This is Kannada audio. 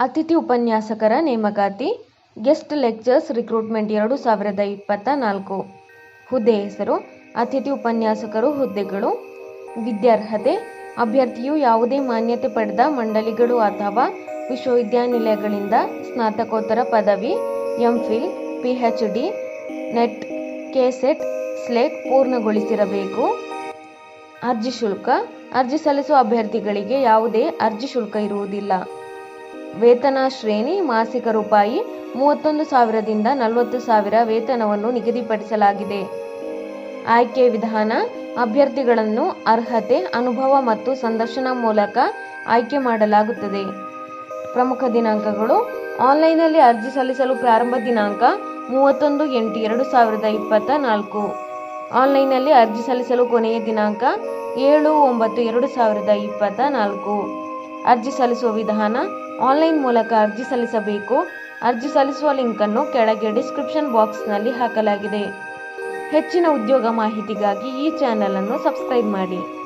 ಅತಿಥಿ ಉಪನ್ಯಾಸಕರ ನೇಮಕಾತಿ, ಗೆಸ್ಟ್ ಲೆಕ್ಚರ್ಸ್ ರಿಕ್ರೂಟ್ಮೆಂಟ್ ಎರಡು ಸಾವಿರದ ಇಪ್ಪತ್ತ ನಾಲ್ಕು. ಹುದ್ದೆ ಹೆಸರು, ಅತಿಥಿ ಉಪನ್ಯಾಸಕರು ಹುದ್ದೆಗಳು. ವಿದ್ಯಾರ್ಹತೆ, ಅಭ್ಯರ್ಥಿಯು ಯಾವುದೇ ಮಾನ್ಯತೆ ಪಡೆದ ಮಂಡಳಿಗಳು ಅಥವಾ ವಿಶ್ವವಿದ್ಯಾನಿಲಯಗಳಿಂದ ಸ್ನಾತಕೋತ್ತರ ಪದವಿ, MPhil, PhD, NET, KSET, SLET ಪೂರ್ಣಗೊಳಿಸಿರಬೇಕು. ಅರ್ಜಿ ಶುಲ್ಕ, ಅರ್ಜಿ ಸಲ್ಲಿಸುವ ಅಭ್ಯರ್ಥಿಗಳಿಗೆ ಯಾವುದೇ ಅರ್ಜಿ ಶುಲ್ಕ ಇರುವುದಿಲ್ಲ. ವೇತನ ಶ್ರೇಣಿ ಮಾಸಿಕ ರೂಪಾಯಿ ಮೂವತ್ತೊಂದು ಸಾವಿರದಿಂದ ನಲವತ್ತು ಸಾವಿರ ವೇತನವನ್ನು ನಿಗದಿಪಡಿಸಲಾಗಿದೆ. ಆಯ್ಕೆ ವಿಧಾನ, ಅಭ್ಯರ್ಥಿಗಳನ್ನು ಅರ್ಹತೆ, ಅನುಭವ ಮತ್ತು ಸಂದರ್ಶನ ಮೂಲಕ ಆಯ್ಕೆ ಮಾಡಲಾಗುತ್ತದೆ. ಪ್ರಮುಖ ದಿನಾಂಕಗಳು, ಆನ್ಲೈನ್ನಲ್ಲಿ ಅರ್ಜಿ ಸಲ್ಲಿಸಲು ಪ್ರಾರಂಭ ದಿನಾಂಕ ಮೂವತ್ತೊಂದು ಎಂಟು ಎರಡು ಸಾವಿರದ ಇಪ್ಪತ್ತ ನಾಲ್ಕು. ಆನ್ಲೈನ್ನಲ್ಲಿ ಅರ್ಜಿ ಸಲ್ಲಿಸಲು ಕೊನೆಯ ದಿನಾಂಕ ಏಳು ಒಂಬತ್ತು ಎರಡು ಸಾವಿರದ ಇಪ್ಪತ್ತ ನಾಲ್ಕು. ಅರ್ಜಿ ಸಲ್ಲಿಸುವ ವಿಧಾನ ಆನ್ಲೈನ್ ಮೂಲಕ ಅರ್ಜಿ ಸಲ್ಲಿಸಬೇಕು. ಅರ್ಜಿ ಸಲ್ಲಿಸುವ ಲಿಂಕನ್ನು ಕೆಳಗೆ ಡಿಸ್ಕ್ರಿಪ್ಷನ್ ಬಾಕ್ಸ್ನಲ್ಲಿ ಹಾಕಲಾಗಿದೆ. ಹೆಚ್ಚಿನ ಉದ್ಯೋಗ ಮಾಹಿತಿಗಾಗಿ ಈ ಚಾನಲನ್ನು ಸಬ್ಸ್ಕ್ರೈಬ್ ಮಾಡಿ.